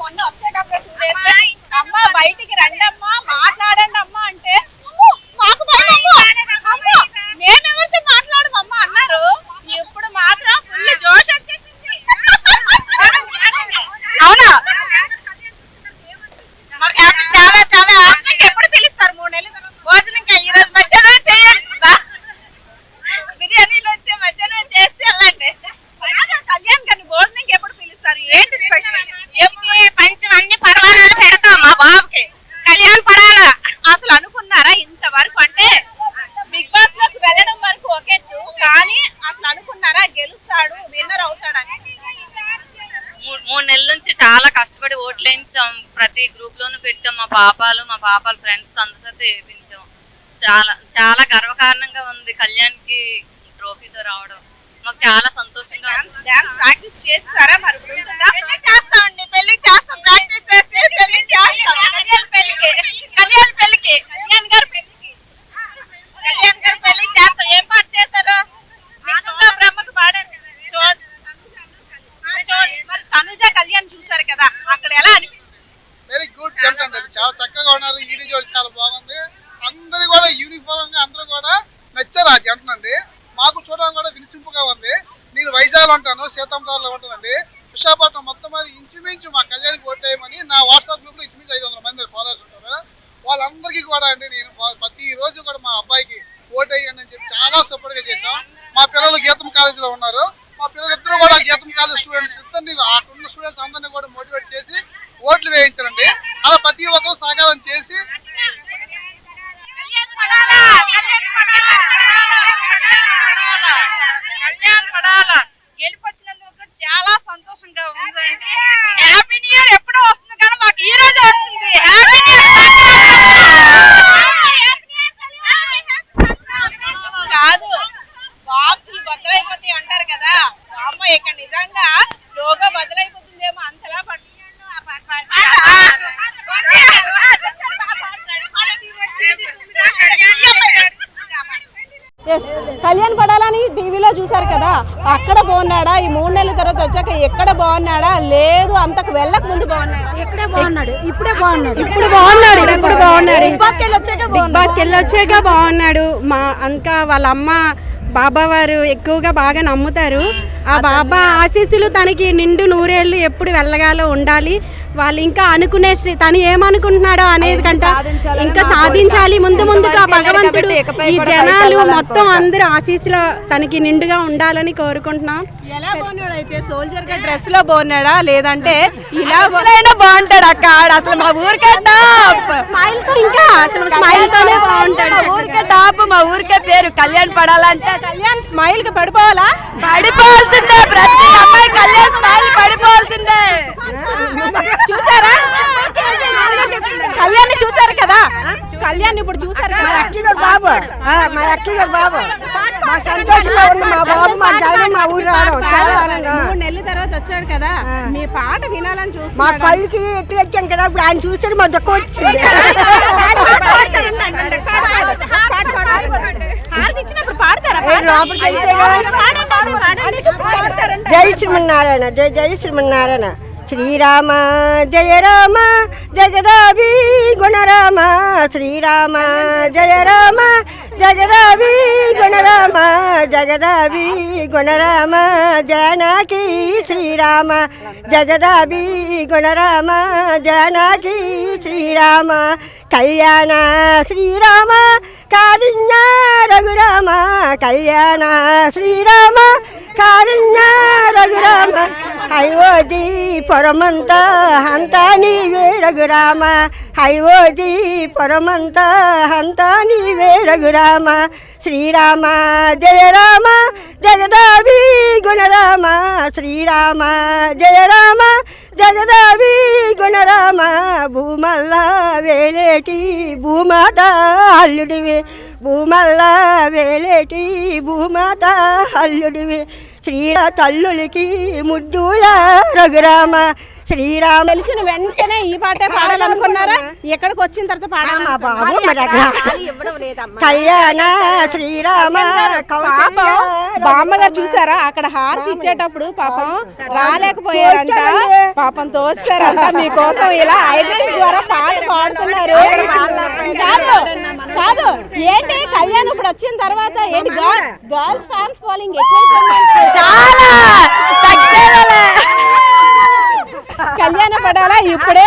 మొన్న వచ్చేటప్పుడు అమ్మ బయటికి రండి అమ్మా మాట్లాడండి అమ్మా అంటే అమ్మో, మాకు భయం అమ్మో. అమ్మో, మేమెవరితో మాట్లాడమమ్మా అన్నారు ఇప్పుడు మాత్రం ఫుల్ జోష్ వచ్చేసింది అవునా మాకు హ్యాపీ చాలా చాలా హ్యాపీ ఎప్పుడు పిలుస్తారు మూడు నెలలు భోజనం ఈ రోజు మధ్యాహ్నం చేయండి రా. బిర్యానీలు వచ్చే మధ్యాహ్నం చేసి వెళ్ళండి కళ్యాణ్ కానీ భోజనంకి ఎప్పుడు పిలుస్తారు ఏంటి స్పెషల్ పంచం అన్ని పర్వాలేదు పెడతాం మా బాబుకి కళ్యాణ్ పడాలా అసలు అనుకున్నారా ఇంతవరకు అంటే బిగ్ బాస్లోకి వెళ్ళడం వరకు ఒకెత్తు కానీ అసలు అనుకున్నారా గెలుస్తాడు విన్నర్ అవుతాడని మూడు మూడు నెలల నుంచి చాలా కష్టపడి ఓట్లు వేయించాం ప్రతి గ్రూప్ లోను పెట్టాం మా పాపాలు మా పాపాల ఫ్రెండ్స్ అందరితో వేయించాం చాలా చాలా గర్వకారణంగా ఉంది కళ్యాణ్కి ట్రోఫీతో రావడం. మాకు చాలా సంతోషంగా డాన్స్ ప్రాక్టీస్ చేస్తారా మరి? పెళ్ళి చేస్తామండి పెళ్ళి చేస్తాం. ప్రాక్టీస్ చేసి పెళ్ళి చేస్తాం. కళ్యాణ్ పెళ్ళికి కళ్యాణ్ పెళ్ళికి కళ్యాణ్ గారి పెళ్ళికి కళ్యాణ్ గారి పెళ్ళి చేస్తాం. ఏం పాట చేశారు? బ్రహ్మకు పాడారు ఆ, చూడండి మరి తనుజ కళ్యాణ్ చూసారు కదా అక్కడ ఎలా అనిపించింది వెరీ గుడ్ జంట అండి చాలా చక్కగా ఉన్నారు. ఈడి జోడి చాలా బాగుంది. అందరు కూడా యూనిఫామ్గా అందరూ కూడా నచ్చారు ఆ జంటనండి మాకు చూడడం కూడా వినిసింపుగా ఉంది. నేను వైజాగ్ ఉంటాను సీతాంతారులో ఉంటానండి. విశాఖపట్నం మొత్తం అది ఇంచుమించు మా కళ్యాణ్కి ఓటేయమని నా వాట్సాప్ గ్రూప్లో ఇంచుమించు ఐదు వందల మంది ఫాలోవర్స్ ఉంటారు. వాళ్ళందరికీ కూడా అండి నేను ప్రతి రోజు కూడా మా అబ్బాయికి ఓటేయండి అని చెప్పి చాలా సపోర్ట్గా చేశాం. మా పిల్లలు గీతం కాలేజీలో ఉన్నారు. మా పిల్లలు ఇద్దరు కూడా గీతం కాలేజ్ స్టూడెంట్స్ ఇద్దరిని అక్కడ ఉన్న స్టూడెంట్స్ అందరినీ కూడా మోటివేట్ చేసి ఓట్లు వేయించారండి. అలా ప్రతి ఒక్కరు సహకారం చేసి పడాలా గెలిపొచ్చినందుకు చాలా సంతోషంగా ఉందండి హ్యాపీ న్యూ ఇయర్ ఎప్పుడో వస్తుంది కానీ మాకు ఈ రోజు వచ్చింది. హ్యాపీ కాదు బాక్సులు బద్దలైపోతాయి అంటారు కదా. అమ్మ ఇక్కడ నిజంగా లోగా బదులై అంతలా ఎస్ కళ్యాణ్ పడాలని టీవీలో చూసారు కదా అక్కడ బాగున్నాడా? ఈ మూడు నెలల తర్వాత వచ్చాక ఎక్కడ బాగున్నాడా? లేదు అంతకు వెళ్ళక ముందు బాగున్నాడా? ఇక్కడే బాగున్నాడు? ఇప్పుడే బాగున్నాడు. ఇప్పుడు బాగున్నాడు ఇప్పుడు బాగున్నాడు. బిగ్ బాస్కి వెళ్ళి వచ్చాక బిగ్ బాస్కి వెళ్ళి వచ్చాక బాగున్నాడు. మా ఇంకా వాళ్ళ అమ్మ బాబా వారు ఎక్కువగా బాగా నమ్ముతారు. ఆ బాబా ఆశీస్సులు తనకి నిండు నూరేళ్ళు ఎప్పుడు వెళ్ళగాలో ఉండాలి. వాళ్ళు ఇంకా అనుకునే శ్రీ తను ఏమనుకుంటున్నాడో అనేది కంట ఇంకా సాధించాలి. ముందు ముందుగా భగవంతుడు ఈ జనాలు మొత్తం అందరూ ఆశీస్సులో తనకి నిండుగా ఉండాలని కోరుకుంటున్నాం. ఎలా బాగున్నాడు అయితే సోల్జర్గా డ్రెస్లో బాగున్నాడా లేదంటే ఇలా బాగుంటాడు అక్క? అసలు మా ఊరికే టాప్. స్మైల్తో ఇంకా అసలు స్మైల్ తోనే బాగుంటాడు. ఊరికే టాప్ మా ఊరికే పేరు. కళ్యాణ్ పడాలంటే కళ్యాణ్ స్మైల్కి పడిపోవాలా? పడిపోవాల్సిందే. ప్రతి అమ్మాయి కళ్యాణ్ స్మైల్ పడిపోవాల్సిందే. చూసారా? కళ్యాణ్ చూసారు కదా? కళ్యాణ్ ఇప్పుడు చూసారు అక్కిగా బాబు. మా అక్కిగా బాబు. మా సంతోషంగా ఉంది మా బాబు మా ధైర్యం మా ఊరు రావడం. చాలా ఆనందం. మూడు నెలల తర్వాత వచ్చాడు కదా. మీ పాట వినాలని మా చూస్తున్నాడు. కళ్ళకి ఎట్టు వచ్చాం కదా ఇప్పుడు ఆయన చూస్తే మా వచ్చింది. జై శ్రీమన్నారాయణ జై జై శ్రీమన్నారాయణ. శ్రీరామ జయ రామ జగదాభి గుణరామ శ్రీరామ జయ రామ జగదాభి గుణరామ జగదాభి గుణరామ జనకి శ్రీరామ జగదాభి గుణరామ జనకి శ్రీరామ కళ్యాణ శ్రీరామ కారుణ్య రఘురామ కళ్యాణ శ్రీరామ కారణ రఘురామ హైవోది పొరమంతా అంతా నీవే రఘురామ హైవోది పొరమంతా అంతా నీవే రఘురామ శ్రీరామ జయ రామ జగదాభి గుణరామ శ్రీరామ జయ రామ జగదాభి గుణరామ భూమల్లా వేలేటి భూమాత అల్లుడివే. భూమల్ల వేలేటి భూమాత అల్లుడివి. శ్రీరా తల్లులకి ముద్దుల రఘురామ శ్రీరామ గెలిచిన వెంటనే ఈ పాటే పాడాలనుకున్నారా? ఎక్కడికి వచ్చిన తర్వాత మా పాడాలి బాబు కళ్యాణ శ్రీరామ పాపం బామ్మగారు చూసారా? అక్కడ హారతి ఇచ్చేటప్పుడు పాపం రాలేకపోయారంట. పాపం తోస్తారంట మీకోసం ఇలా ఐడెంటి ద్వారా పాట పాడుతున్నారు? కాదు ఏంటి? కళ్యాణ్ ఇప్పుడు వచ్చిన తర్వాత ఏంటి? గర్ల్స్ ఫ్యాన్స్ ఫాలోయింగ్ ఎక్కువ చాలా. కళ్యాణ పడాలా? ఇప్పుడే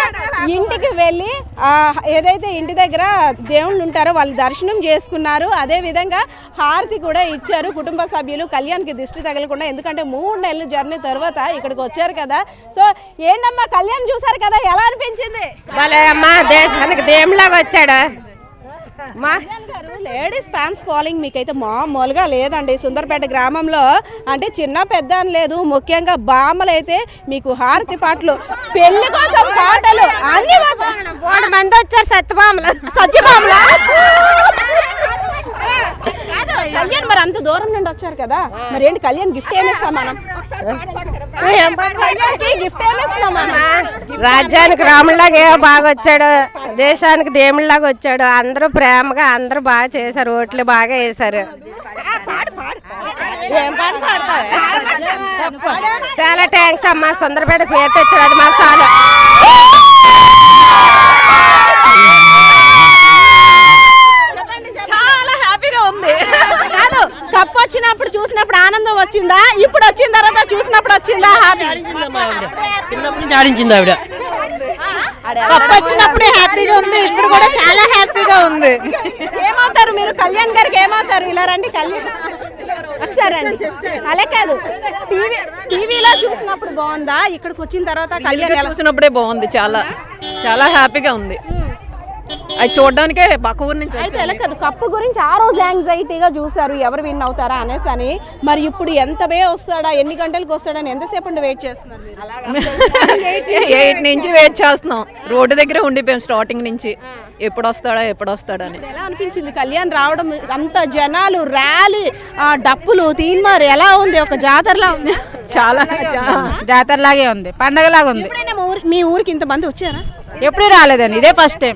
ఇంటికి వెళ్ళి ఆ, ఏదైతే ఇంటి దగ్గర దేవుళ్ళు ఉంటారో వాళ్ళు దర్శనం చేసుకున్నారు. అదే విధంగా హారతి కూడా ఇచ్చారు కుటుంబ సభ్యులు. కళ్యాణ్కి దిష్టి తగలకుండా ఎందుకంటే మూడు నెలలు జర్నీ తర్వాత ఇక్కడికి వచ్చారు కదా. సో ఏంటమ్మా కళ్యాణ్ చూసారు కదా? ఎలా అనిపించింది? అమ్మా దేశానికి దేవులాగా వచ్చాడా. మా లేడీస్ ఫ్యాన్స్ ఫాలోయింగ్ మీకైతే మామూలుగా లేదండి. సుందరపేట గ్రామంలో అంటే చిన్న పెద్ద అని లేదు ముఖ్యంగా బామ్మలు అయితే మీకు హారతి పాటలు పెళ్ళి కోసం పాటలు అన్ని మంది వచ్చారు సత్యభామలు. సత్యభామలా? కళ్యాణ్ మరి అంత దూరం నుండి వచ్చారు కదా? మరి ఏంటి కళ్యాణ్ గిఫ్ట్ ఏమిస్తాం మనం? గిఫ్ట్ ఏమిస్తాం మనం? రాజ్యానికి రాముడిలాగా ఏ బాగా వచ్చాడు దేశానికి దేవుళ్ళలాగా వచ్చాడు. అందరూ ప్రేమగా అందరూ బాగా చేశారు ఓట్లు బాగా వేశారు. చాలా థ్యాంక్స్ అమ్మా. సుందరపేట పేరు తెచ్చాడు అది మాకు చాలా. కాదు కప్ వచ్చినప్పుడు చూసినప్పుడు ఆనందం వచ్చిందా? ఇప్పుడు వచ్చిన తర్వాత చూసినప్పుడు వచ్చిందా? హ్యాపీ చిన్నప్పటి నుంచి ఆడించింది ఆవిడ. కప్ వచ్చినప్పుడు హ్యాపీగా ఉంది. ఇప్పుడు కూడా చాలా హ్యాపీగా ఉంది. ఏమవుతారు మీరు? కళ్యాణ్ గారికి ఏమవుతారు? ఇలా రండి కళ్యాణ్. ఒకసారి అలా కాదు టీవీ టీవీలో చూసినప్పుడు బాగుందా? ఇక్కడికి వచ్చిన తర్వాత కళ్యాణ్ చూసినప్పుడే బాగుంది చాలా. చాలా హ్యాపీగా ఉంది. అది చూడడానికే పక్క ఊరి నుంచి అయితే ఎలా కాదు కప్పు గురించి ఆ రోజు యాంగ్జైటీగా చూసారు ఎవరు విన్ అవుతారా అనేసి అని మరి ఇప్పుడు ఎంత వే వస్తాడా ఎన్ని గంటలకు వస్తాడని ఎంతసేపు ఉండి వెయిట్ చేస్తున్నారు? ఎయిట్ నుంచి వెయిట్ చేస్తున్నాం. రోడ్డు దగ్గరే ఉండిపోయాం స్టార్టింగ్ నుంచి. ఎప్పుడు వస్తాడా ఎప్పుడు వస్తాడని. ఎలా అనిపించింది? కళ్యాణ్ రావడం అంత జనాలు ర్యాలీ ఆ డప్పులు తీన్మారు. ఎలా ఉంది? ఒక జాతరలా ఉంది? చాలా జాతరలాగే ఉంది. పండగలాగా ఉంది. ఎప్పుడైనా మా ఊరి మీ ఊరికి ఇంతమంది వచ్చారా? ఎప్పుడు రాలేదండి. ఇదే ఫస్ట్ టైం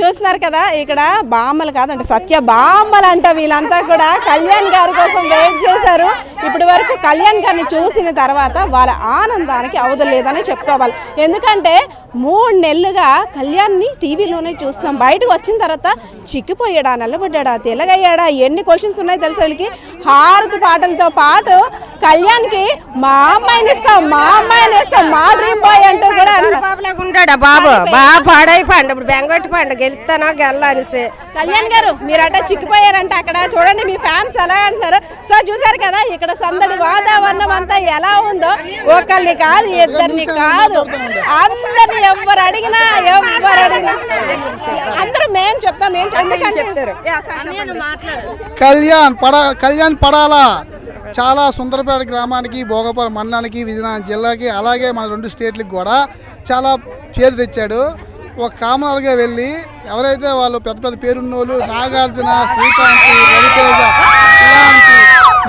చూస్తున్నారు కదా ఇక్కడ బామ్మలు కాదంటే సత్య బామ్మలు అంట వీళ్ళంతా కూడా. కళ్యాణ్ గారి కోసం వెయిట్ చేశారు. ఇప్పటి వరకు కళ్యాణ్ గారిని చూసిన తర్వాత వాళ్ళ ఆనందానికి అవదలేదని చెప్పుకోవాలి. ఎందుకంటే మూడు నెలలుగా కళ్యాణ్ని టీవీలోనే చూస్తున్నాం. బయటకు వచ్చిన తర్వాత చిక్కిపోయాడా నల్లబడ్డాడా తెల్లగయ్యాడా ఎన్ని క్వశ్చన్స్ ఉన్నాయి తెలుసా వీళ్ళకి? హారతి పాటలతో పాటు కళ్యాణ్కి మా అమ్మాయిని ఇస్తాం మా అమ్మాయిని ఇస్తాం మా డ్రీమ్ బాయ్ అంటూ కూడా బాబు? బాగా పాడైపోయాడు. ఇప్పుడు బెంగొట్టి పండు గెలుస్తానా గెల్ల అనేసి కళ్యాణ్ గారు మీరట చిక్కిపోయారంట అక్కడ. చూడండి మీ ఫ్యాన్స్ ఎలా అంటున్నారు. సో చూసారు కదా ఇక్కడ సందడి వాతావరణం అంతా ఎలా ఉందో. ఒకళ్ళని కాదు ఇద్దరిని కాదు. అందరిని ఎవరు అడిగినా ఎవరు అడిగినా. అందరూ మేం చెప్తాం ఎందుకని చెప్తారు. కళ్యాణ్ పడ కళ్యాణ్ పడాలా? చాలా సుందరపేట గ్రామానికి భోగపురం మండలానికి విజయనగరం జిల్లాకి అలాగే మన రెండు స్టేట్లకు కూడా చాలా పేరు తెచ్చాడు. ఒక కామనర్గా వెళ్ళి ఎవరైతే వాళ్ళు పెద్ద పెద్ద పేరున్నోళ్ళు నాగార్జున శ్రీకాంత్ రవితేజ ఇలాంటి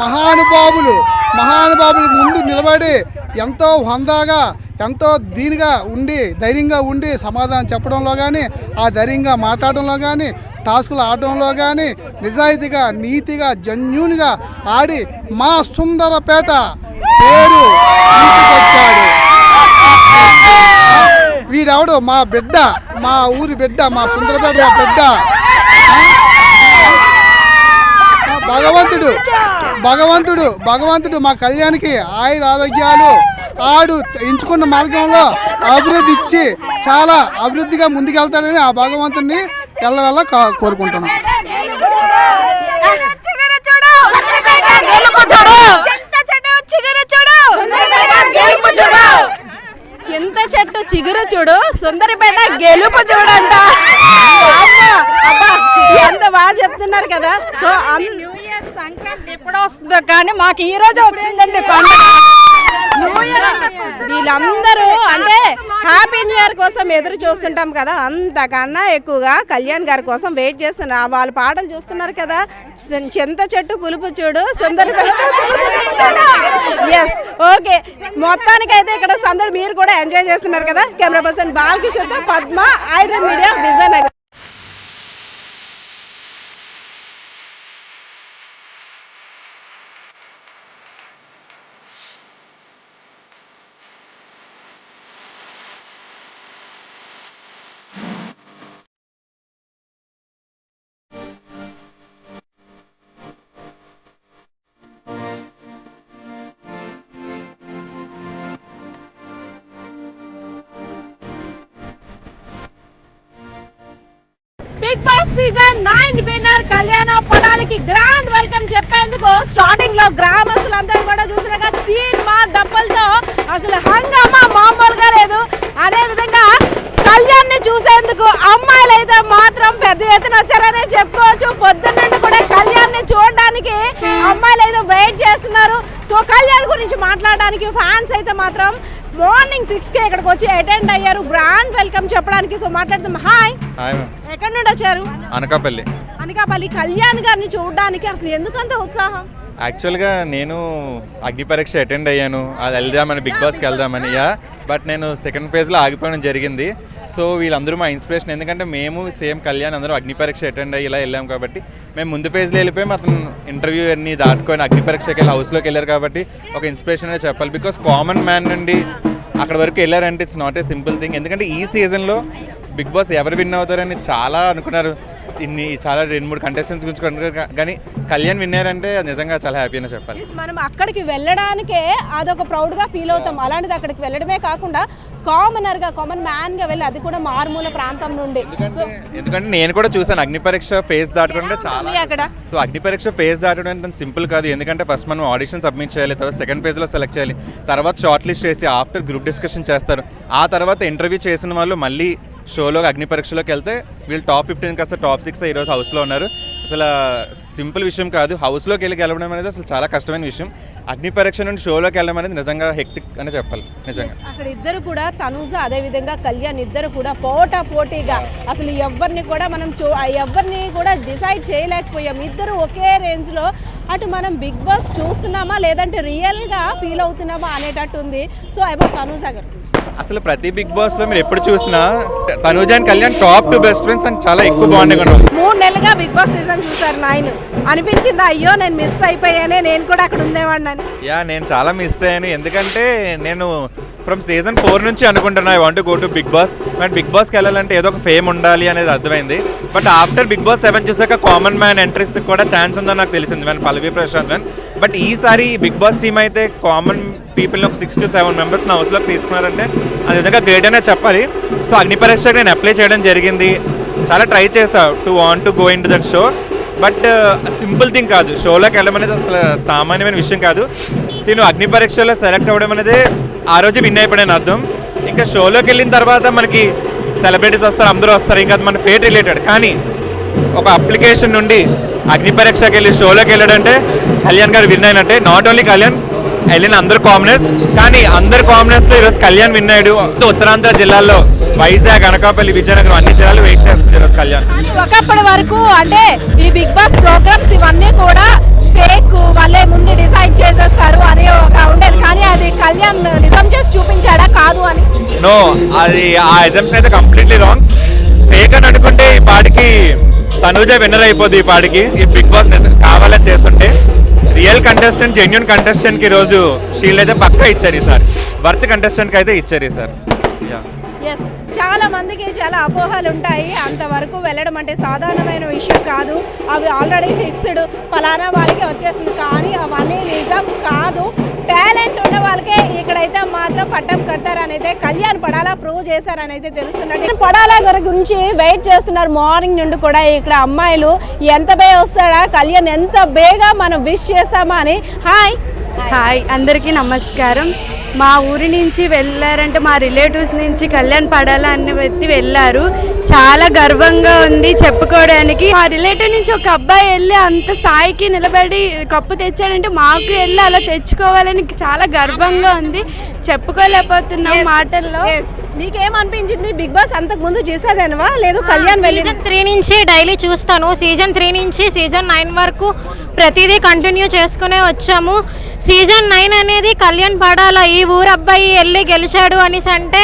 మహానుభావులు మహానుభావులు ముందు నిలబడి ఎంతో హందాగా ఎంతో దీనిగా ఉండి ధైర్యంగా ఉండి సమాధానం చెప్పడంలో కానీ ఆ ధైర్యంగా మాట్లాడడంలో కానీ టాస్కులు ఆడడంలో కానీ నిజాయితీగా నీతిగా జన్యునిగా ఆడి మా సుందరపేట పేరు తీసుకొచ్చాడు. వీడెవడు? మా బిడ్డ మా ఊరి బిడ్డ మా సుందరపేట మా బిడ్డ. భగవంతుడు భగవంతుడు భగవంతుడు మా కళ్యాణ్కి ఆయుర ఆరోగ్యాలు ఆడు ఎంచుకున్న మార్గంలో అభివృద్ధి ఇచ్చి చాలా అభివృద్ధిగా ముందుకెళ్తాడని ఆ భగవంతుడిని ఎల్లవెల్ల కా- కోరుకుంటున్నాం. చింత చెట్టు చిగురు చూడు. సుందరిపేట గెలుపు చూడంట. ఎంత బాగా చెప్తున్నారు కదా. సో న్యూ ఇయర్ సంక్రాంతి ఎప్పుడో వస్తుందో కానీ మాకు ఈ రోజు వచ్చిందండి పండుగ. వీళ్ళందరూ అంటే హ్యాపీ న్యూ ఇయర్ కోసం ఎదురు చూస్తుంటాం కదా. అంతకన్నా ఎక్కువగా కళ్యాణ్ గారి కోసం వెయిట్ చేస్తున్నారు వాళ్ళ పాటలు చూస్తున్నారు కదా. చింత చెట్టు పులుపు చూడు. సుందరి ఎస్ ఓకే. మొత్తానికి అయితే ఇక్కడ సందడి మీరు కూడా ఎంజాయ్ చేస్తున్నారు కదా. కెమెరా పర్సన్ బాలకిషోర్తో పద్మ ఐరన్ మీడియా విజయనగరం. కి గ్రాండ్ వెల్కమ్ చెప్పేందుకు స్టార్టింగ్లో గ్రామస్తులందరూ కూడా చూసినాక తీన్ మా డబ్బలతో అసలు హంగామా మామూలుగా లేదు. అదే విధంగా కళ్యాణ్ని చూసేందుకు అమ్మాయిలు అయితే మాత్రం పెద్ద ఎత్తున వచ్చారనే చెప్పుకోవచ్చు. పొద్దున్న నుండి కూడా కళ్యాణ్ని చూడడానికి అమ్మాయిలు అయితే వెయిట్ చేస్తున్నారు. సో కళ్యాణ్ గురించి మాట్లాడడానికి ఫ్యాన్స్ అయితే మాత్రం మార్నింగ్ సిక్స్కి ఇక్కడికి వచ్చి అటెండ్ అయ్యారు. గ్రాండ్ వెల్కమ్ చెప్పడానికి. సో మాట్లాడుతాం హాయ్. ఎక్కడి నుండి వచ్చారు? అనకాపల్లి. అనకాపల్లి. కళ్యాణ్ గారిని చూడడానికి అసలు ఎందుకంత ఉత్సాహం? యాక్చువల్గా నేను అగ్ని పరీక్ష అటెండ్ అయ్యాను. అది వెళ్దామని బిగ్ బాస్కి వెళ్దామని యా. బట్ నేను సెకండ్ ఫేజ్లో ఆగిపోవడం జరిగింది. సో వీళ్ళందరూ మా ఇన్స్పిరేషన్ ఎందుకంటే మేము సేమ్ కళ్యాణ్ అందరూ అగ్ని పరీక్ష అటెండ్ అయ్యి ఇలా వెళ్ళాం కాబట్టి మేము ముందు ఫేజ్లో వెళ్ళిపోయి అతను ఇంటర్వ్యూ అన్ని దాటుకొని అగ్ని పరీక్షకి వెళ్ళి హౌస్లోకి వెళ్ళారు కాబట్టి ఒక ఇన్స్పిరేషన్ అనేది చెప్పాలి. బికాస్ కామన్ మ్యాన్ నుండి అక్కడ వరకు వెళ్ళారంటే it's not a simple thing ఎందుకంటే ఈ సీజన్లో బిగ్ బాస్ ఎవరు విన్ అవుతారని చాలా అనుకున్నారు. ఇన్ని చాలా రెండు మూడు కంటెస్టెంట్స్ గురించి కానీ కళ్యాణ్ విన్నారంటే అది నిజంగా చాలా హ్యాపీ అని చెప్పాలి. మనం అక్కడికి వెళ్ళడానికే అదొక ప్రౌడ్గా ఫీల్ అవుతాం. అలాంటిది అక్కడికి వెళ్ళడమే కాకుండా కామనర్గా కామన్ మ్యాన్గా వెళ్ళి అది కూడా మారుమూల ప్రాంతం నుండి. ఎందుకంటే నేను కూడా చూసాను అగ్ని పరీక్ష ఫేస్ దాటుకుంటే చాలా అక్కడ. సో అగ్ని పరీక్ష ఫేస్ దాటడం అంటే సింపుల్ కాదు. ఎందుకంటే ఫస్ట్ మనం ఆడిషన్ సబ్మిట్ చేయాలి తర్వాత సెకండ్ ఫేజ్లో సెలెక్ట్ చేయాలి తర్వాత షార్ట్ లిస్ట్ చేసి ఆఫ్టర్ గ్రూప్ డిస్కషన్ చేస్తారు. ఆ తర్వాత ఇంటర్వ్యూ చేసిన వాళ్ళు మళ్ళీ షోలో అగ్ని పరీక్షలోకి వెళ్తే వీళ్ళు టాప్ ఫిఫ్టీన్ కాస్త టాప్ సిక్స్ ఈరోజు హౌస్లో ఉన్నారు. అసలు సింపుల్ విషయం కాదు. హౌస్లోకి వెళ్ళి గెలవడం అనేది అసలు చాలా కష్టమైన విషయం. అగ్ని పరీక్ష నుండి షోలోకి వెళ్ళడం అనేది నిజంగా హెక్టిక్ అని చెప్పాలి. నిజంగా. అక్కడ ఇద్దరు కూడా తనూజ అదే విధంగా కళ్యాణ్ ఇద్దరు కూడా పోటా పోటీగా అసలు ఎవరిని కూడా మనం చూ ఎవరిని కూడా డిసైడ్ చేయలేకపోయాం. ఇద్దరు ఒకే రేంజ్లో అటు మనం బిగ్ బాస్ చూస్తున్నామా లేదంటే రియల్గా ఫీల్ అవుతున్నామా అనేటట్టు ఉంది సో అబౌట్ తనూజ గారు. అసలు ప్రతి బిగ్ బాస్లో మీరు ఎప్పుడు చూసినా Tanuja and Kalyan top two best friends and చాలా ఎక్కువ బాండింగ్ ఉన్నారు. మూడు నెలలుగా బిగ్ బాస్ సీజన్ చూసారు నైన్ అనిపించిందా అయ్యో నేను మిస్ అయిపోయానే నేను కూడా అక్కడ ఉండేవాడిని యా నేను చాలా మిస్ అయ్యాను. ఎందుకంటే నేను ఫ్రమ్ సీజన్ ఫోర్ నుంచి అనుకుంటున్నా I want go to Bigg Boss but Bigg బాస్కి వెళ్ళాలంటే ఏదో ఒక ఫేమ్ ఉండాలి అనేది అర్థమైంది. But after Bigg Boss seven చూసాక కామన్ మ్యాన్ ఎంట్రీస్ కూడా ఛాన్స్ ఉందని నాకు తెలిసింది మన పల్లవి ప్రశాంత్ మ్యాన్ బట్ ఈసారి బిగ్ బాస్ టీం అయితే కామన్ పీపుల్ని ఒక సిక్స్ టు సెవెన్ మెంబర్స్ నా హౌస్లోకి తీసుకున్నారంటే అది నిజంగా గ్రేట్ అనే చెప్పాలి. సో అగ్ని పరీక్షకు నేను అప్లై చేయడం జరిగింది. చాలా ట్రై చేసా to want to go into that show but simple thing కాదు. షోలోకి వెళ్ళడం అనేది అసలు సామాన్యమైన విషయం కాదు. నేను అగ్ని పరీక్షలో సెలెక్ట్ అవ్వడం అనేది ఆ రోజు విన్ అయిపోయాను అర్థం. ఇంకా షోలోకి వెళ్ళిన తర్వాత మనకి సెలబ్రిటీస్ వస్తారు అందరూ వస్తారు. ఇంకా అది మన ఫేట్ రిలేటెడ్ కానీ ఒక అప్లికేషన్ నుండి అగ్ని పరీక్షకి వెళ్ళి షోలోకి వెళ్ళాడంటే కళ్యాణ్ గారు విన్ అయినట్టే. నాట్ ఓన్లీ కళ్యాణ్ వెళ్ళిన అందరు కామనర్స్ కానీ అందరు కామనర్స్లో ఈరోజు కళ్యాణ్ విన్ అయ్యాడు. ఉత్తరాంధ్ర జిల్లాల్లో వైజాగ్ అనకాపల్లి విజయనగరం అన్ని జిల్లాలు వెయిట్ చేస్తుంది ఈరోజు కళ్యాణ్. ఒకప్పటి వరకు అంటే ఈ బిగ్ బాస్ ప్రోగ్రామ్స్ ఇవన్నీ కూడా ఫేక్ వాళ్ళే ముందు డిసైడ్ చేసేస్తారు. అని ఒక ఉండేది. కానీ అది కళ్యాణ్ నిజం చేసి చూపించాడా? కాదు అని. నో అది ఆ ఎగ్జామ్షన్ అయితే కంప్లీట్లీ రాంగ్ ఫేక్ అని అనుకుంటే ఈ పాటికి తనూజ విన్నర్ అయిపోద్ది ఈ పాటికి. ఈ బిగ్ బాస్ కావాలని చేస్తుంటే రియల్ కంటెస్టెంట్ జెన్యున్ కంటెస్టెంట్కి రోజు షీల్డ్ అయితే పక్కా ఇచ్చారు సార్. వర్త్ కంటెస్టెంట్కి అయితే ఇచ్చారు సార్. యా ఎస్ చాలా మందికి చాలా అపోహలు ఉంటాయి. అంతవరకు వెళ్ళడం అంటే సాధారణమైన విషయం కాదు. అవి ఆల్రెడీ ఫిక్స్డ్ ఫలానా వాళ్ళకి వచ్చేస్తుంది. కానీ అవన్నీ నిజం కాదు. టాలెంట్ ఉన్న వాళ్ళకే ఇక్కడైతే మాత్రం పట్టం కడతారని అయితే కళ్యాణ్ పడాలా ప్రూవ్ చేశారని అయితే తెలుస్తున్నట్టు పడాలా గురించి వెయిట్ చేస్తున్నారు. మార్నింగ్ నుండి కూడా ఇక్కడ అమ్మాయిలు ఎంత బే వస్తాడా కళ్యాణ్ ఎంత బేగా మనం విష్ చేస్తామా అని. హాయ్. హాయ్. అందరికీ నమస్కారం. మా ఊరి నుంచి వెళ్ళారంటే మా రిలేటివ్స్ నుంచి కళ్యాణ్ పడాల అన్న వ్యక్తి వెళ్ళారు. చాలా గర్వంగా ఉంది చెప్పుకోవడానికి. మా రిలేటివ్ నుంచి ఒక అబ్బాయి వెళ్ళి అంత స్థాయికి నిలబడి కప్పు తెచ్చాడంటే మాకు వెళ్ళి అలా తెచ్చుకోవాలని చాలా గర్వంగా ఉంది. చెప్పుకోలేకపోతున్నాం మాటల్లో. నీకేమనిపించింది? బిగ్ బాస్ అంతకు ముందు చేసేదనవా? లేదు కళ్యాణ్ సీజన్ త్రీ నుంచి డైలీ చూస్తాను. సీజన్ త్రీ నుంచి సీజన్ నైన్ వరకు ప్రతిదీ కంటిన్యూ చేసుకునే వచ్చాము. సీజన్ నైన్ అనేది కళ్యాణ్ పడాల? ఈ ఊరు అబ్బాయి వెళ్ళి గెలిచాడు అనేసి అంటే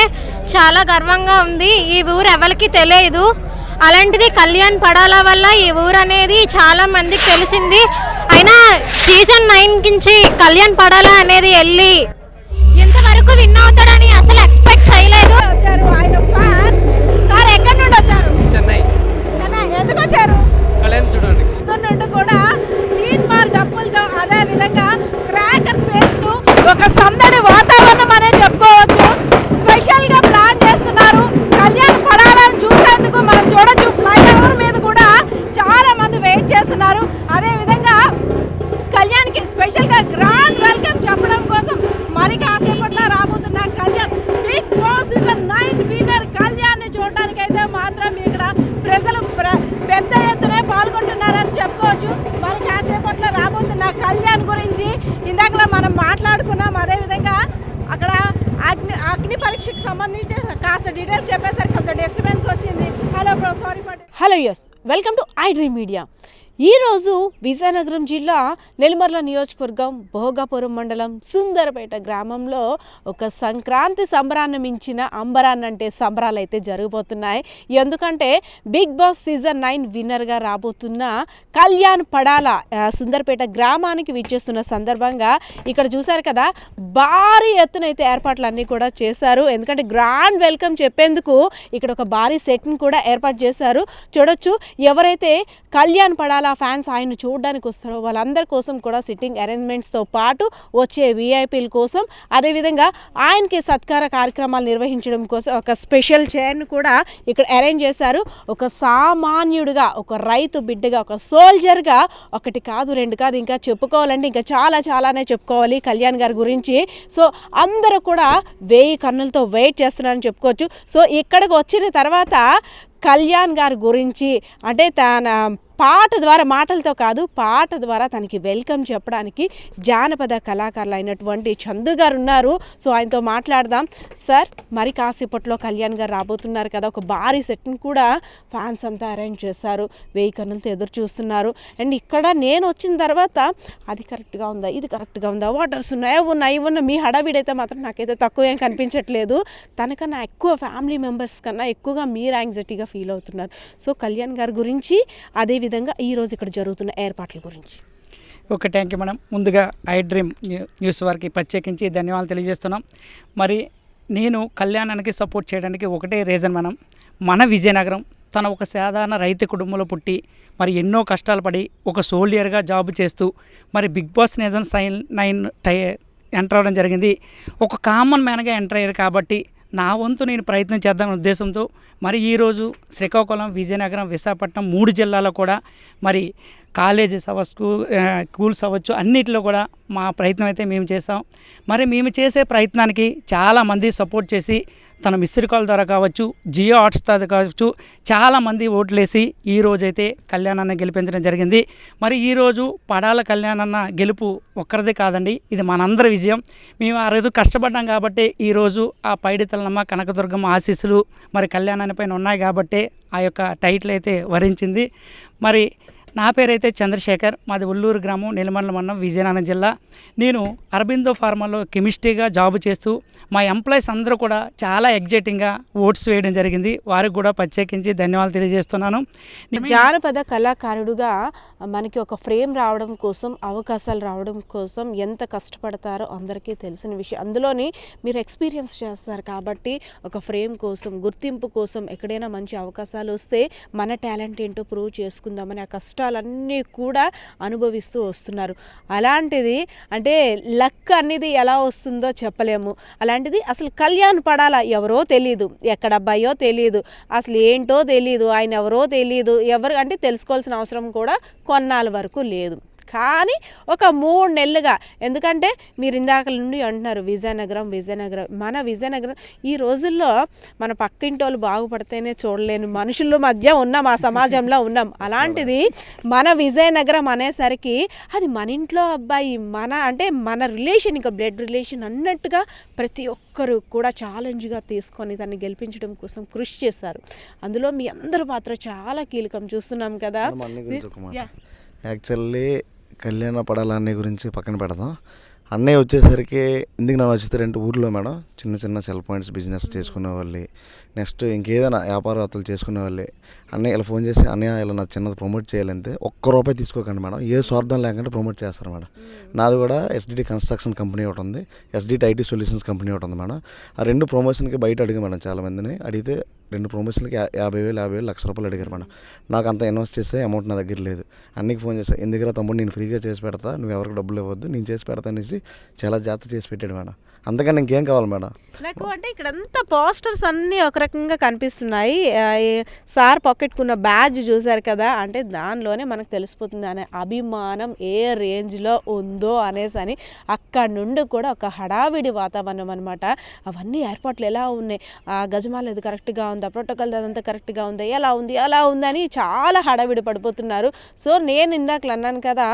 చాలా గర్వంగా ఉంది. ఈ ఊరు ఎవరికి తెలియదు. అలాంటిది కళ్యాణ్ పడాల వల్ల ఈ ఊరు అనేది చాలా మందికి తెలిసింది. అయినా సీజన్ నైన్ నుంచి కళ్యాణ్ పడాల అనేది వెళ్ళి ఇంతవరకు విన్ అవుతాడని అసలు ఎక్స్పెక్ట్ చేయలేదు. వచ్చారు. ఆయన ఫ్యాన్ సార్ ఎక్కడి నుండి వచ్చారు? చెన్నై. చెన్నై. ఎందుకు వచ్చారు? కళ్యాణ్ చూడండి. నుండి కూడా తీన్ మార్ డప్పులతో అదే విధంగా క్రాకర్స్ పేస్తూ ఒక సందడి వాతావరణం అనే చెప్పుకోవచ్చు welcome to I Dream media ఈరోజు విజయనగరం జిల్లా నెల్మర్ల నియోజకవర్గం భోగాపురం మండలం సుందరపేట గ్రామంలో ఒక సంక్రాంతి సంబరాన్ని మించిన అంబరాన్ని అంటే సంబరాలు అయితే జరిగిపోతున్నాయి ఎందుకంటే బిగ్ బాస్ సీజన్ నైన్ విన్నర్గా రాబోతున్న కళ్యాణ్ పడాల సుందరపేట గ్రామానికి విచ్చేస్తున్న సందర్భంగా ఇక్కడ చూశారు కదా భారీ ఎత్తున అయితే ఏర్పాట్లు అన్నీ కూడా చేశారు. ఎందుకంటే గ్రాండ్ వెల్కమ్ చెప్పేందుకు ఇక్కడ ఒక భారీ సెట్ని కూడా ఏర్పాటు చేశారు. చూడొచ్చు ఎవరైతే కళ్యాణ్ పడాల ఫ్యాన్స్ ఆయన చూడడానికి వస్తారో వాళ్ళందరి కోసం కూడా సిట్టింగ్ అరేంజ్మెంట్స్తో పాటు వచ్చే విఐపీల కోసం. అదేవిధంగా ఆయనకి సత్కార కార్యక్రమాలు నిర్వహించడం కోసం ఒక స్పెషల్ చైర్ను కూడా ఇక్కడ అరేంజ్ చేశారు. ఒక సామాన్యుడిగా ఒక రైతు బిడ్డగా ఒక సోల్జర్గా ఒకటి కాదు రెండు కాదు ఇంకా చెప్పుకోవాలంటే ఇంకా చాలా చాలానే చెప్పుకోవాలి కళ్యాణ్ గారి గురించి. సో అందరూ కూడా వేయి కన్నులతో వెయిట్ చేస్తున్నారని చెప్పుకోవచ్చు. సో ఇక్కడికి వచ్చిన తర్వాత కళ్యాణ్ గారి గురించి అంటే తన పాట ద్వారా మాటలతో కాదు పాట ద్వారా తనకి వెల్కమ్ చెప్పడానికి జానపద కళాకారులు అయినటువంటి చందు గారు ఉన్నారు. సో ఆయనతో మాట్లాడదాం. సార్ మరి కాసేపట్లో కళ్యాణ్ గారు రాబోతున్నారు కదా ఒక భారీ సెట్ని కూడా ఫ్యాన్స్ అంతా అరేంజ్ చేశారు. వెయ్యి కన్నులతో ఎదురు చూస్తున్నారు. అండ్ ఇక్కడ నేను వచ్చిన తర్వాత అది కరెక్ట్గా ఉందా ఇది కరెక్ట్గా ఉందా వాటర్స్ ఉన్నాయా ఉన్నాయి ఉన్న మీ హడావిడైతే మాత్రం నాకైతే తక్కువ ఏం కనిపించట్లేదు. తనకన్నా ఎక్కువ ఫ్యామిలీ మెంబర్స్ కన్నా ఎక్కువగా మీరు యాంగ్జైటీగా ఫీల్ అవుతున్నారు. సో కళ్యాణ్ గారి గురించి అదేవిధంగా విధంగా ఈరోజు ఇక్కడ జరుగుతున్న ఏర్పాట్ల గురించి. Okay thank you madam. ముందుగా ఐ డ్రీమ్ న్యూ- న్యూస్ వారికి ప్రత్యేకించి ధన్యవాదాలు తెలియజేస్తున్నాం. మరి నేను కళ్యాణానికి సపోర్ట్ చేయడానికి ఒకటే రీజన్ మనం మన విజయనగరం తన ఒక సాధారణ రైతు కుటుంబంలో పుట్టి మరి ఎన్నో కష్టాలు పడి ఒక సోల్డియర్గా జాబ్ చేస్తూ మరి బిగ్ బాస్ నేజన్ సైన్ నైన్ టై ఎంటర్ అవ్వడం జరిగింది. ఒక కామన్ మ్యాన్గా ఎంటర్ అయ్యారు కాబట్టి నా వంతు నేను ప్రయత్నం చేద్దామనే ఉద్దేశంతో మరి ఈరోజు శ్రీకాకుళం విజయనగరం విశాఖపట్నం మూడు జిల్లాలో కూడా మరి కాలేజెస్ అవ్వచ్చు స్కూల్స్ అవ్వచ్చు అన్నిటిలో కూడా మా ప్రయత్నం అయితే మేము చేసాం మరి మేము చేసే ప్రయత్నానికి చాలామంది సపోర్ట్ చేసి తన మిస్డ్ కాల్ ద్వారా కావచ్చు జియో హాట్స్టార్ కావచ్చు చాలామంది ఓట్లేసి ఈ రోజైతే కళ్యాణాన్ని గెలిపించడం జరిగింది. మరి ఈరోజు పడాల కళ్యాణన్న గెలుపు ఒక్కరిదే కాదండి ఇది మనందరి విజయం. మేము ఆ రోజు కష్టపడ్డాం కాబట్టి ఈరోజు ఆ పైడితలనమ్మ కనకదుర్గమ్మ ఆశీస్సులు మరి కళ్యాణాన్ని పైన ఉన్నాయి కాబట్టి ఆ యొక్క టైటిల్ అయితే వరించింది. మరి నా పేరైతే చంద్రశేఖర్ మాది ఉల్లూరు గ్రామం నిలమండల మండలం విజయనగరం జిల్లా. నేను అరబిందో ఫార్మాలో కెమిస్ట్రీగా జాబ్ చేస్తూ మా ఎంప్లాయీస్ అందరూ కూడా చాలా ఎగ్జైటింగ్గా ఓట్స్ వేయడం జరిగింది. వారికి కూడా ప్రత్యేకించి ధన్యవాదాలు తెలియజేస్తున్నాను. జానపద కళాకారుడుగా మనకి ఒక ఫ్రేమ్ రావడం కోసం అవకాశాలు రావడం కోసం ఎంత కష్టపడతారో అందరికీ తెలిసిన విషయం. అందులోని మీరు ఎక్స్పీరియన్స్ చేస్తారు కాబట్టి ఒక ఫ్రేమ్ కోసం గుర్తింపు కోసం ఎక్కడైనా మంచి అవకాశాలు వస్తే మన టాలెంట్ ఏంటో ప్రూవ్ చేసుకుందామని ఆ కష్టం కష్టాలన్నీ కూడా అనుభవిస్తూ వస్తున్నారు. అలాంటిది అంటే లక్ అనేది ఎలా వస్తుందో చెప్పలేము. అలాంటిది అసలు కళ్యాణ్ పడాలా ఎవరో తెలియదు ఎక్కడ అబ్బాయో తెలియదు అసలు ఏంటో తెలియదు ఆయన ఎవరో తెలియదు ఎవరు అంటే తెలుసుకోవాల్సిన అవసరం కూడా కొన్నాళ్ళ వరకు లేదు. కానీ ఒక మూడు నెలలుగా. ఎందుకంటే మీరు ఇందాక నుండి అంటున్నారు విజయనగరం విజయనగరం మన విజయనగరం ఈ రోజుల్లో మన పక్కింటి వాళ్ళు బాగుపడితేనే చూడలేని మనుషుల మధ్య ఉన్నాం ఆ సమాజంలో ఉన్నాం. అలాంటిది మన విజయనగరం అనేసరికి అది మన ఇంట్లో అబ్బాయి మన అంటే మన రిలేషన్ ఇంకా బ్లడ్ రిలేషన్ అన్నట్టుగా ప్రతి ఒక్కరు కూడా ఛాలెంజ్గా తీసుకొని దాన్ని గెలిపించడం కోసం కృషి చేశారు. అందులో మీ అందరి పాత్ర చాలా కీలకం చూస్తున్నాం కదా. యాక్చువల్లీ కళ్యాణ పడాలన్నీ గురించి పక్కన పెడదాం. అన్నయ్య వచ్చేసరికి ఎందుకు నన్ను వచ్చేసారంటే ఊర్లో మేడం చిన్న చిన్న సెల్ పాయింట్స్ బిజినెస్ చేసుకునే వాళ్ళు. నెక్స్ట్ ఇంకేదైనా వ్యాపారవేత్తలు చేసుకునే వాళ్ళు. అన్నయ్య ఇలా ఫోన్ చేసి అన్నయ్య ఇలా నా చిన్నది ప్రమోట్ చేయాలంటే ఒక్క రూపాయి తీసుకోకండి మేడం. ఏ స్వార్థం లేకుండా ప్రమోట్ చేస్తారు మేడం. నాది కూడా ఎస్డిటి కన్స్ట్రక్షన్ కంపెనీ ఒకటి ఉంది. ఎస్డిటి ఐటీ సొల్యూషన్స్ కంపెనీ ఒకటి ఉంది మేడం. ఆ రెండు ప్రమోషన్కి బయట అడిగా మేడం చాలా మందిని అడిగితే రెండు ప్రమోషన్లకి యాభై వేలు యాభై వేలు లక్ష రూపాయలు అడిగారు మేడం. నాకు అంత ఇన్వెస్ట్ చేసే అమౌంట్ నా దగ్గర లేదు. అన్నికి ఫోన్ చేశా ఎందుకురా తమ్ముడు నేను ఫ్రీగా చేసి పెడతా నువ్వు ఎవరికి డబ్బులు ఇవ్వద్దు నేను చేసి పెడతా అనేసి చాలా జాగ్రత్త చేసి పెట్టాడు మేడం. అందుకని ఇంకేం కావాలి మేడం? నాకు అంటే ఇక్కడ అంతా పోస్టర్స్ అన్నీ ఒక రకంగా కనిపిస్తున్నాయి. సార్ పాకెట్కున్న బ్యాజ్ చూశారు కదా? అంటే దానిలోనే మనకు తెలిసిపోతుంది అనే అభిమానం ఏ రేంజ్లో ఉందో అనేసి అని అక్కడ నుండి కూడా ఒక హడావిడి వాతావరణం అనమాట అవన్నీ ఏర్పాట్లు ఎలా ఉన్నాయి? ఆ గజమాల ఇది కరెక్ట్గా ఉందా? ప్రోటోకాల్ అదంతా కరెక్ట్గా ఉందా? ఎలా ఉంది? ఎలా ఉందని చాలా హడావిడి పడిపోతున్నారు. సో నేను ఇందాక అన్నాను కదా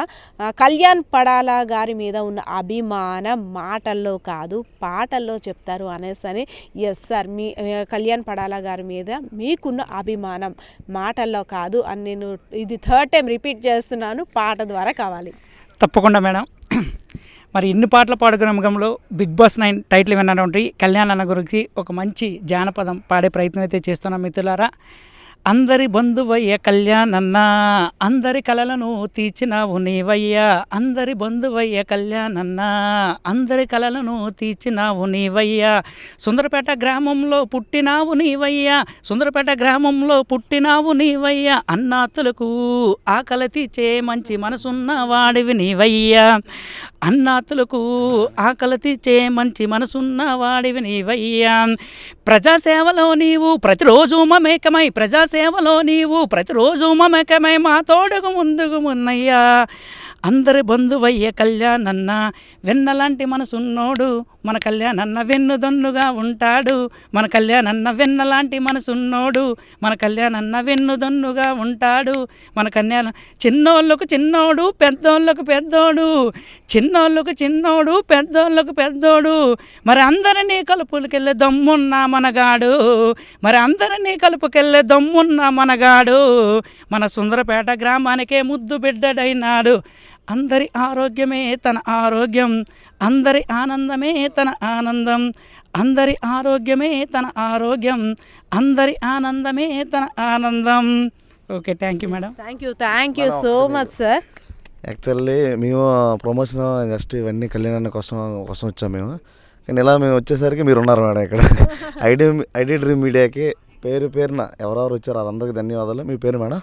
కళ్యాణ్ పడాలా గారి మీద ఉన్న అభిమానం మాటల్లో కాదు. పాటల్లో చెప్తారు అనేసి అని ఎస్ సార్ మీ కళ్యాణ్ పడాలా గారి మీద మీకున్న అభిమానం మాటల్లో కాదు అని నేను ఇది థర్డ్ టైం రిపీట్ చేస్తున్నాను. పాట ద్వారా కావాలి. తప్పకుండా మేడం. మరి ఇన్ని పాటల పాడుగ్రామంలో బిగ్ బాస్ నైన్ టైటిల్ విన్నటువంటి కళ్యాణ్ అన్న గురించి ఒక మంచి జానపదం పాడే ప్రయత్నం అయితే చేస్తున్నాం మిత్రులారా. అందరి బంధువయ్య కళ్యాణన్న అందరి కలలను తీర్చినావు నీవయ్యా. అందరి బంధువయ్య కళ్యాణన్న అందరి కలలను తీర్చినావు నీవయ్యా. సుందరపేట గ్రామంలో పుట్టినావు నీవయ్యా. సుందరపేట గ్రామంలో పుట్టినావు నీవయ్యా. అన్నాతులకు ఆకలి తీర్చే మంచి మనసున్న వాడివి నీవయ్యా. అన్నాతులకు ఆకలి తీర్చే మంచి మనసున్న వాడివి నీవయ్యా. ప్రజాసేవలో నీవు ప్రతిరోజు మమేకమై సేవలో నీవు ప్రతిరోజు మమకమై మా తోడుగు ముందుకు మున్నయ్యా అందరి బంధువయ్యే కళ్యాణన్న వెన్నలాంటి మనసున్నోడు మన కళ్యాణన్న వెన్నుదన్నుగా ఉంటాడు. మన కళ్యాణన్న వెన్నలాంటి మనసున్నోడు మన కళ్యాణన్న వెన్నుదన్నుగా ఉంటాడు. మన కళ్యాణ చిన్నోళ్ళకు చిన్నోడు పెద్దోళ్ళకు పెద్దోడు చిన్నోళ్ళకు చిన్నోడు పెద్దోళ్ళకు పెద్దోడు. మరి అందరినీ కలుపుకెళ్ళే దమ్మున్న మనగాడు. మరి అందరినీ కలుపుకెళ్ళే దమ్మున్న మనగాడు. మన సుందరపేట గ్రామానికే ముద్దు బిడ్డడైనాడు. అందరి ఆరోగ్యమే తన ఆరోగ్యం అందరి ఆనందమే తన ఆనందం అందరి ఆరోగ్యమే తన ఆరోగ్యం అందరి ఆనందమే తన ఆనందం. Okay thank you madam thank you thank you so much sir actually మేము ప్రమోషన్ జస్ట్ ఇవన్నీ కళ్యాణాన్ని కోసం కోసం వచ్చాం మేము. కానీ ఇలా మేము వచ్చేసరికి మీరు ఉన్నారు మేడం ఇక్కడ. ఐడి ఐడి డ్రీమ్ మీడియాకి పేరు పేరున ఎవరెవరు వచ్చారో వాళ్ళందరికీ ధన్యవాదాలు. మీ పేరు మేడం?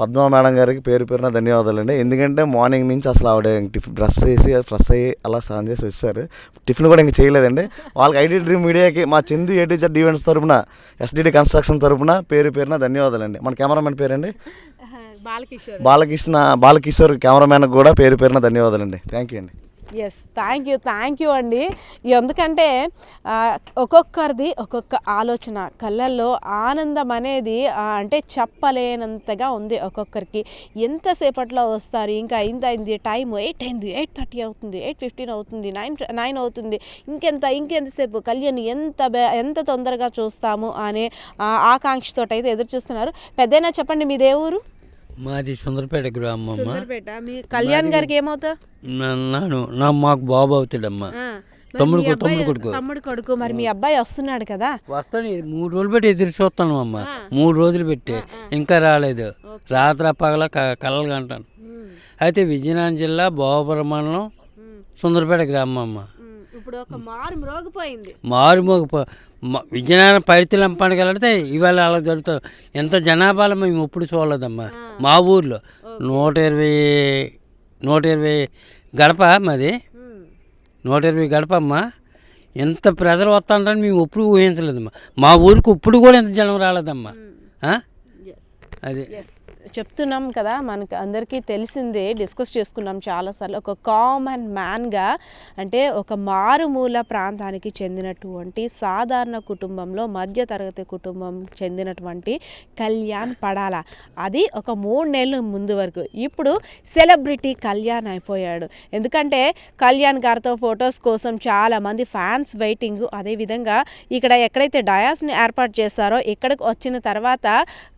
పద్మ మేడం గారికి పేరు పేరున ధన్యవాదాలు అండి ఎందుకంటే మార్నింగ్ నుంచి అసలు ఆవిడ టిఫిన్ డ్రెస్ చేసి ఫ్రెష్ అయ్యి అలా స్నానం చేసి వచ్చారు. టిఫిన్ కూడా ఇంక చేయలేదండి. వాళ్ళకి ఐడి డ్రీమ్ మీడియాకి మా చందు ఏటీ జెడ్ ఈవెంట్స్ తరపున ఎస్డిడి కన్స్ట్రక్షన్ తరపున పేరు పేరున ధన్యవాదాలండి. మన కెమెరామెన్ పేరండి? బాలకిషోర్. బాలకృష్ణ బాలకిషోర్ కెమెరామెన్కి కూడా పేరు పేరున ధన్యవాదాలండి. థ్యాంక్ యూ అండి. Yes thank you thank you అండి. ఎందుకంటే ఒక్కొక్కరిది ఒక్కొక్క ఆలోచన. కళ్ళల్లో ఆనందం అనేది అంటే చెప్పలేనంతగా ఉంది ఒక్కొక్కరికి. ఎంతసేపట్లో వస్తారు? ఇంకా ఇంత అయింది టైం ఎయిట్ అయింది ఎయిట్ థర్టీ అవుతుంది ఎయిట్ ఫిఫ్టీన్ అవుతుంది నైన్ నైన్ అవుతుంది. ఇంకెంత ఇంకెంతసేపు కళ్యాణ్ ఎంత బె- ఎంత తొందరగా చూస్తాము అనే ఆకాంక్షతో అయితే ఎదురు చూస్తున్నారు. పెద్దైనా చెప్పండి మీదే ఊరు మాది సుందరపేట గ్రామం సుందరపేట. మీ కళ్యాణ్ గారికి ఏమవుతారు నాను. నా మాకు బాబు అవుతాడమ్మా. తమ్ముడు తమ్ముడు కొడుకు. తమ్ముడు కొడుకు మరి మీ అబ్బాయి వస్తున్నాడు కదా? వస్తాను మూడు రోజులు పెట్టి ఎదురు చూస్తాను అమ్మ. మూడు రోజులు పెట్టి. ఇంకా రాలేదు. రాత్రి పగల కలలు కంటాను అయితే విజయనగరం జిల్లా బావపురం మండలం సుందరపేట గ్రామం అమ్మ. ఇప్పుడు ఒక మారు మ్రోగిపోయింది. మారుమోగ ప- మ- విజయనగరం పైతిలం పండుగ వెళ్తే ఇవాళ అలా జరుగుతుంది ఎంత జనాభాలో మేము ఎప్పుడు చూడలేదమ్మా. మా ఊర్లో నూట ఇరవై నూట ఇరవై గడప మాది. నూట ఇరవై గడప అమ్మ ఎంత ప్రజలు వస్తుంటారని మేము ఎప్పుడు ఊహించలేదమ్మా. మా ఊరికి ఇప్పుడు కూడా ఇంత జనం రాలేదమ్మా? అది. చెప్తున్నాం కదా మనకు అందరికీ తెలిసిందే డిస్కస్ చేసుకున్నాం చాలాసార్లు. ఒక కామన్ మ్యాన్గా అంటే ఒక మారుమూల ప్రాంతానికి చెందినటువంటి సాధారణ కుటుంబంలో మధ్యతరగతి కుటుంబం చెందినటువంటి కళ్యాణ్ పడాల. అది ఒక మూడు నెలల ముందు వరకు. ఇప్పుడు సెలబ్రిటీ కళ్యాణ్ అయిపోయాడు. ఎందుకంటే కళ్యాణ్ గారితో ఫొటోస్ కోసం చాలామంది ఫ్యాన్స్ వెయిటింగ్. అదేవిధంగా ఇక్కడ ఎక్కడైతే డయాస్ని ఏర్పాటు చేస్తారో ఇక్కడికి వచ్చిన తర్వాత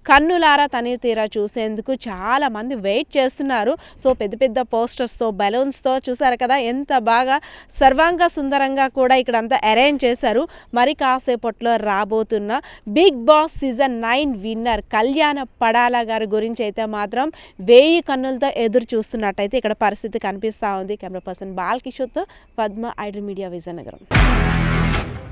కన్నులారా తని తీరా చేసేందుకు చాలా మంది వెయిట్ చేస్తున్నారు. సో పెద్ద పెద్ద పోస్టర్స్తో బెలూన్స్తో చూసారు కదా ఎంత బాగా సర్వాంగ సుందరంగా కూడా ఇక్కడ అంతా అరేంజ్ చేశారు. మరి కాసేపట్లో రాబోతున్న big boss season nine winner Kalyan Padala గారి గురించి అయితే మాత్రం వేయి కన్నులతో ఎదురు చూస్తున్నట్టయితే ఇక్కడ పరిస్థితి కనిపిస్తూ ఉంది. కెమెరా పర్సన్ బాలకిషోర్తో పద్మ ఐడల్ మీడియా విజయనగరం.